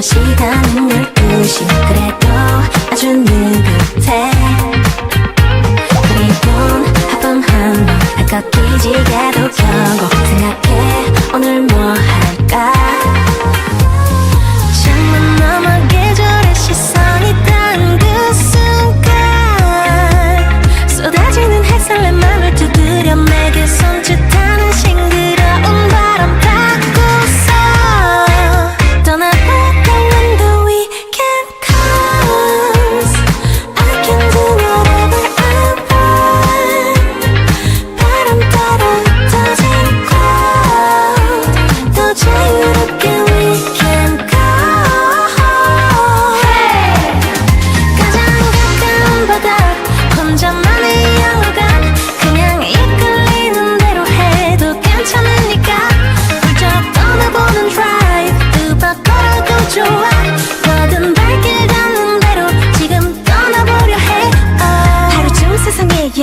시간은 12시 그래.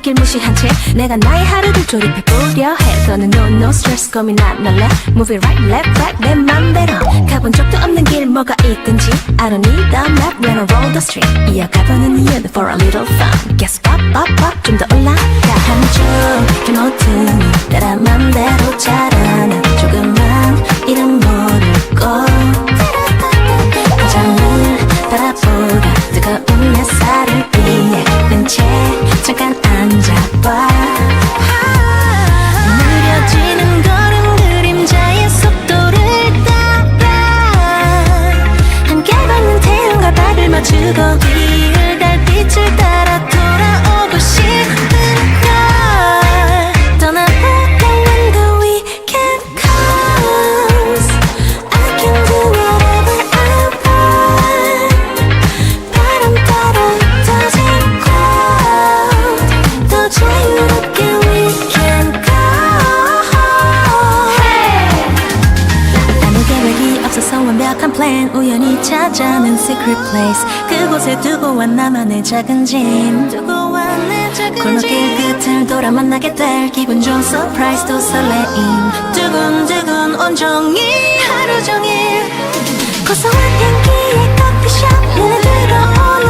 네 길 무시한 채 내가 나의 하루를 조립해보려 해 더는 no no stress 고민안 날래 Move it right left right 내 맘대로 가본 적도 없는 길 뭐가 있든지 I don't need a map when I roll the street 이어가보는 이유는 for a little fun Guess pop pop pop 좀 더 올라가 place. 그곳에 두고 온 나만의 작은 짐 두고 왔내 작은 짐 골목길 끝을 돌아 만나게 될 기분 좋은 서프라이즈 도 설레임. 두근두근 온종일 하루 종일 고소한 향기의 커피숍 눈에 들어오는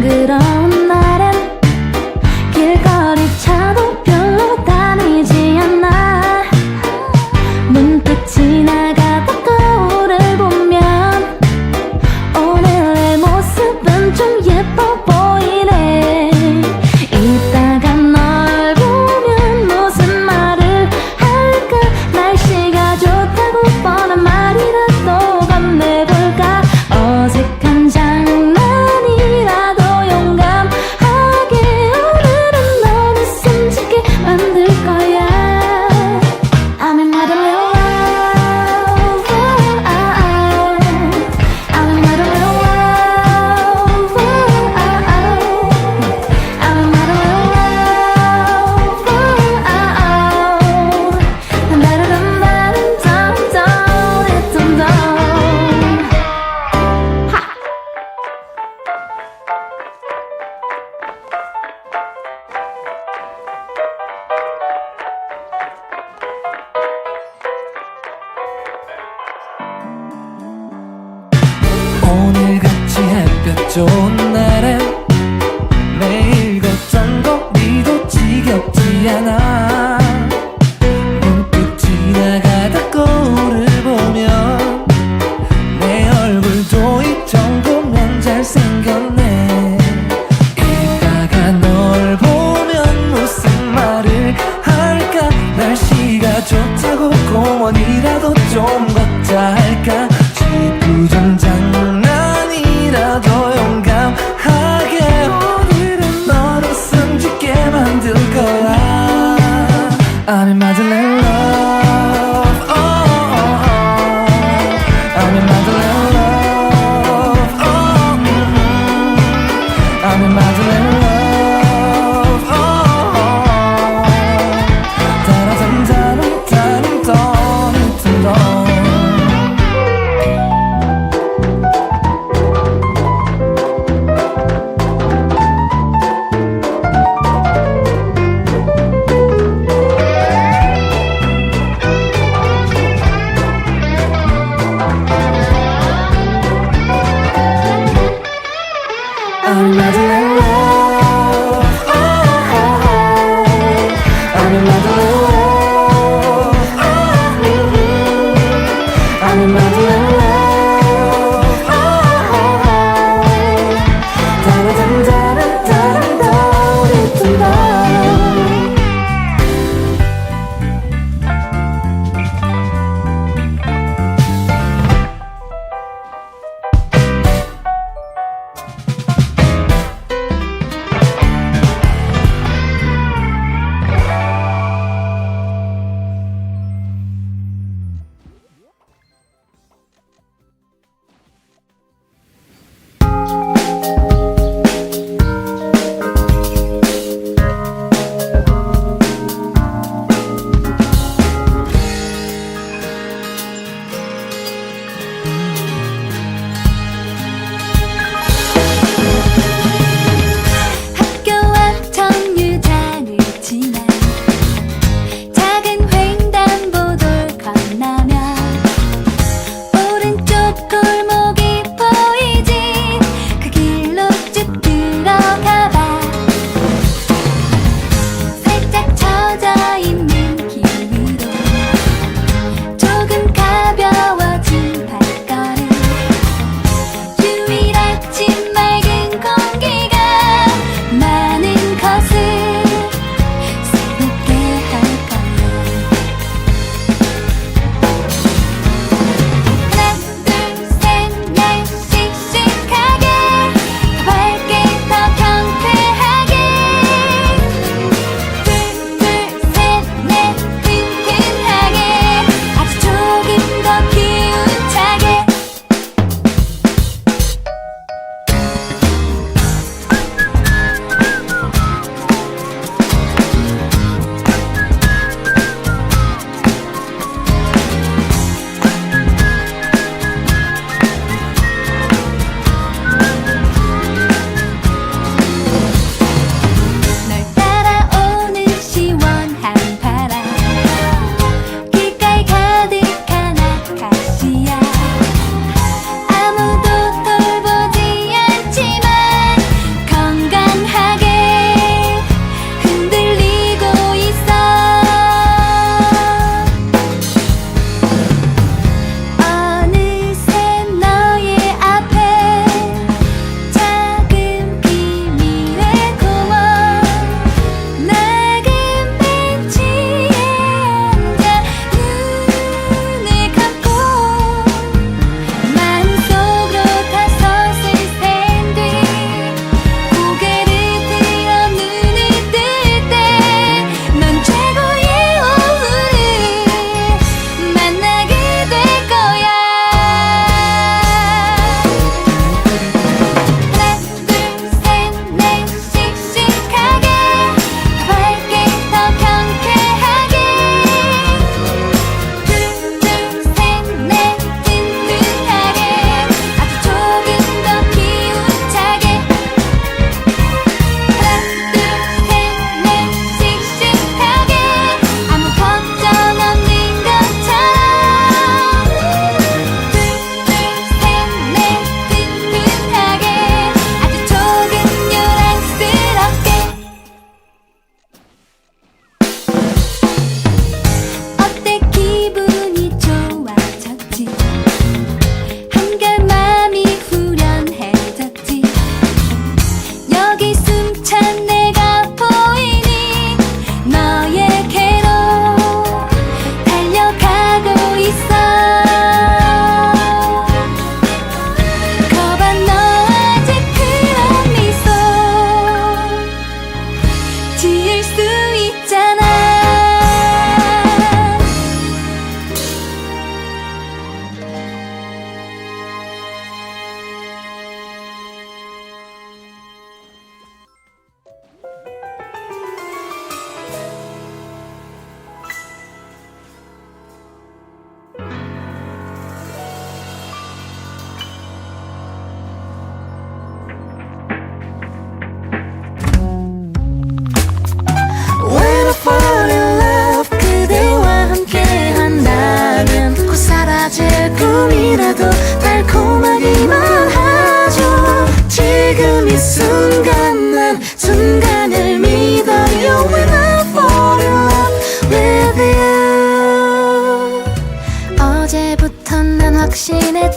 good on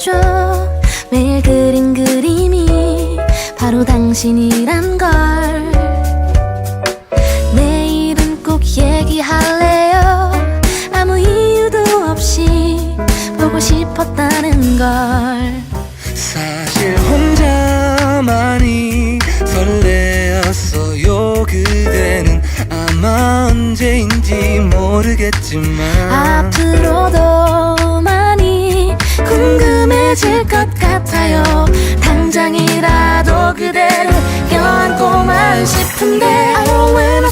확신했죠 매일 그린 그림이 바로 당신이란 걸. 내일은 꼭 얘기할래요. 아무 이유도 없이 보고 싶었다는 걸. 사실 혼자만이 설레었어요. 그대는 아마 언제인지 모르겠지만 궁금해질 것 같아요. 당장이라도 그대를 껴안고만 싶은데 I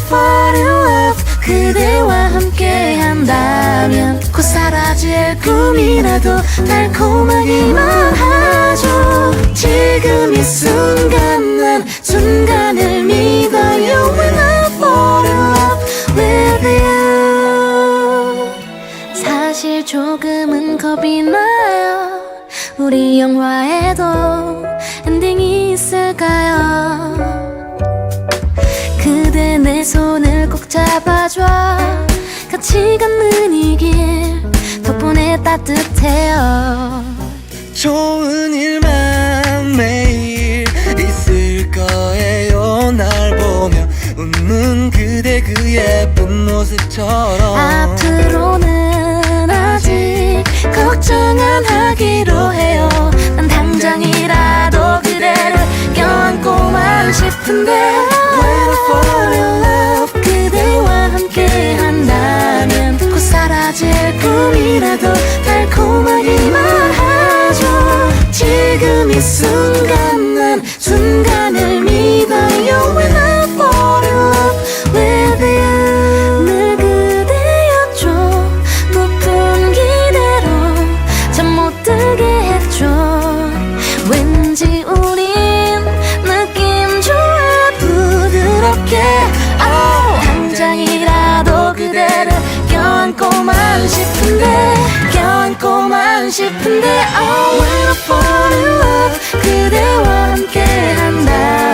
fall in love 그대와 함께 한다면 곧 사라질 꿈이라도 달콤하기만 하죠. 지금 이 순간 난 순간을 믿어요. When I fall in love with you. 사실 조금은 겁이 나요 우리 영화에도 엔딩이 있을까요? 그대 내 손을 꼭 잡아줘. 같이 걷는 이 길 덕분에 따뜻해요. 좋은 일만 매일 있을 거예요. 날 보며 웃는 그대 그 예쁜 모습처럼 싶은데 When I fall in love 그대와 함께 한다면 곧 사라질 꿈이라도 달콤하기만 하죠. 지금 이 순간 뜨겁게 oh. 당장이라도 그대를 껴안고만 싶은데 껴안고만 싶은데 oh. When I fall in love 그대와 함께한다